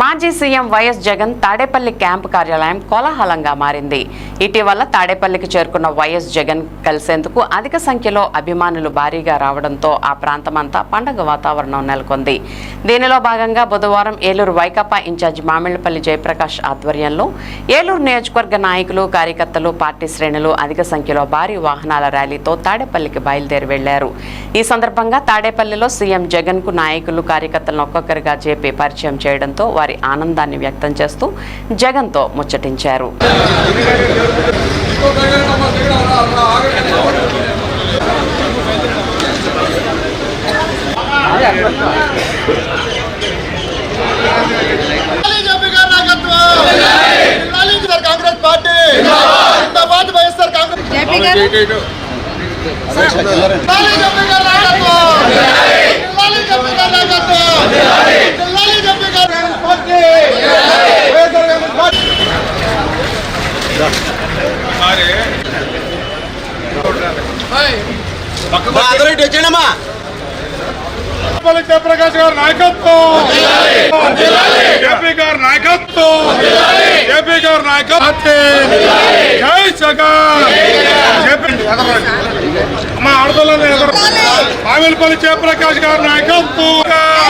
మాజీ CM YS Jagan Tadepalli camp కార్యాలయం కోలాహలంగా మారింది. ఇటీవల తాడేపల్లికి చేరుకున్న వైఎస్ జగన్ కలిసేందుకు అధిక సంఖ్యలో అభిమానులు భారీగా రావడంతో ఆ ప్రాంతమంతా పండగ వాతావరణం నెలకొంది. దీనిలో భాగంగా బుధవారం ఏలూరు వైకాపా ఇన్ఛార్జి మామిళ్ళపల్లి జయప్రకాష్ ఆధ్వర్యంలో ఏలూరు నియోజకవర్గ నాయకులు కార్యకర్తలు పార్టీ శ్రేణులు అధిక సంఖ్యలో భారీ వాహనాల ర్యాలీతో తాడేపల్లికి బయలుదేరి వెళ్ళారు. ఈ సందర్భంగా తాడేపల్లిలో సీఎం జగన్కు నాయకులు కార్యకర్తలను ఒక్కొక్కరిగా చేపి పరిచయం చేయడంతో వారి ఆనందాన్ని వ్యక్తం చేస్తూ జగన్తో ముచ్చటించారు కాంగ్రెస్ పార్టీ వైఎస్ఆర్ కాంగ్రెస్ జయప్రకాష్ గారి నాయకత్వం జేపీ గారి నాయకత్వం జేపీ గారి నాయకత్వం జై జగన్ జేపీ మామిలిపల్లి జయప్రకాష్ గారి నాయకత్వం.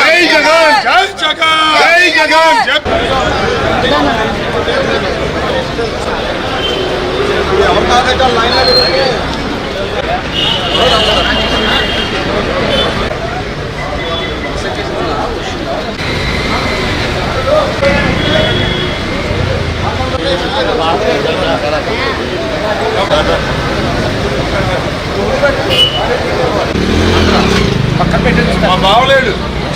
జై జగన్. జై జగన్. జై జగన్. జై మా బావలేడు జేపీ గారి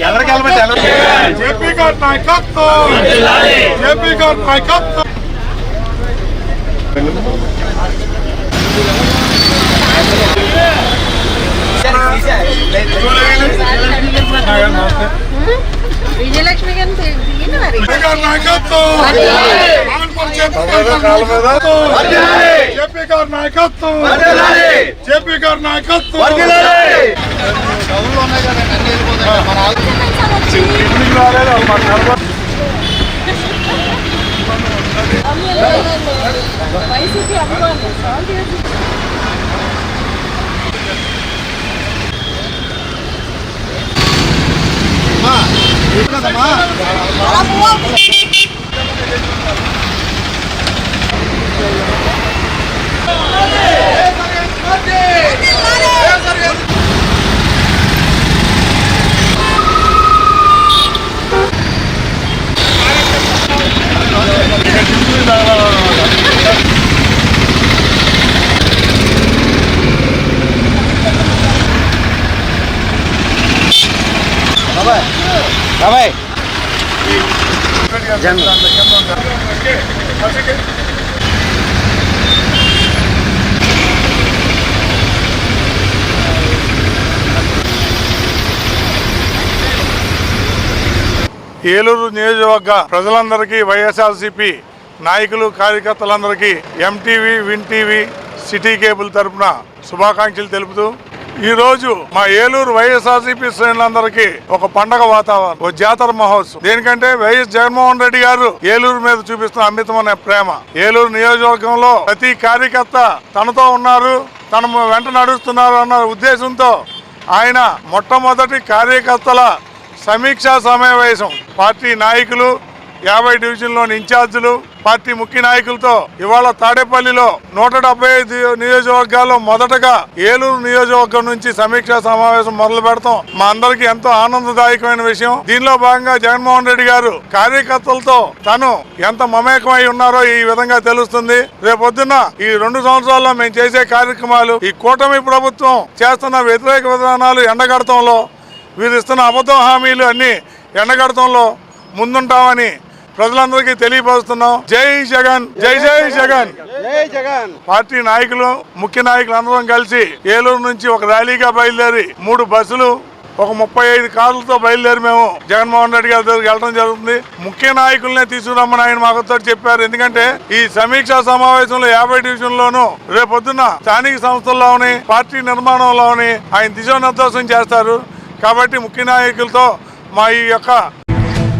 ఎవరికి వెళ్ళమంటే జేపీ గారి నాయకత్వం జేపీ గారి నాయకత్వం విజయలక్ష్మి గారిని దిగింది మరి నాయకత్వం ఆంధ్రప్రదేశ్ జేపీ గారి నాయకత్వం. జేపీ నాయకత్వం. వైసీపీ అభిమానులు సాల్ట్ చేసి ఏలూరు నియోజకవర్గ ప్రజలందరికీ వైఎస్ఆర్సీపీ నాయకులు కార్యకర్తలందరికీ MTV win TV city cable తరపున శుభాకాంక్షలు తెలుపుతూ ఈ రోజు మా ఏలూరు వైఎస్ఆర్సీపీ శ్రేణులందరికీ ఒక పండగ వాతావరణం ఒక జాతర మహోత్సవం. దేనికంటే వైఎస్ జగన్మోహన్ రెడ్డి గారు ఏలూరు మీద చూపిస్తున్న అమితమైన ప్రేమ. ఏలూరు నియోజకవర్గంలో ప్రతి కార్యకర్త తనతో ఉన్నారు తన వెంట నడుస్తున్నారు అన్న ఉద్దేశంతో ఆయన మొట్టమొదటి కార్యకర్తల సమీక్షా సమావేశం. పార్టీ నాయకులు యాభై డివిజన్లోని ఇన్ఛార్జీలు పార్టీ ముఖ్య నాయకులతో ఇవాళ తాడేపల్లిలో నూట డెబ్బై ఐదు నియోజకవర్గాల్లో మొదటగా ఏలూరు నియోజకవర్గం నుంచి సమీక్షా సమావేశం మొదలు పెడతాం. మా అందరికి ఎంతో ఆనందదాయకమైన విషయం. దీనిలో భాగంగా జగన్మోహన్ రెడ్డి గారు కార్యకర్తలతో తను ఎంత మమేకమై ఉన్నారో ఈ విధంగా తెలుస్తుంది. రేపొద్దున ఈ రెండు సంవత్సరాల్లో మేము చేసే కార్యక్రమాలు ఈ కూటమి ప్రభుత్వం చేస్తున్న వ్యతిరేక విధానాలు ఎండగడటంలో వీరు ఇస్తున్న అబద్ధం హామీలు అన్ని ఎండగడటంలో ముందుంటామని ప్రజలందరికీ తెలియపరుస్తున్నాం. జై జగన్ జై జై జగన్. పార్టీ నాయకులు ముఖ్య నాయకులు అందరం కలిసి ఏలూరు నుంచి ఒక ర్యాలీగా బయలుదేరి మూడు బస్సులు ఒక ముప్పై ఐదు కార్లతో బయలుదేరి మేము జగన్మోహన్ రెడ్డి గారి దగ్గరికి వెళ్ళడం జరుగుతుంది. ముఖ్య నాయకులనే తీసుకురమ్మని ఆయన మాకు చెప్పారు. ఎందుకంటే ఈ సమీక్షా సమావేశంలో యాభై డివిజన్లోనూ రేపొద్దున స్థానిక సంస్థల్లోని పార్టీ నిర్మాణంలోని ఆయన దిశానిర్దేశం చేస్తారు. కాబట్టి ముఖ్య నాయకులతో మా ఈ యొక్క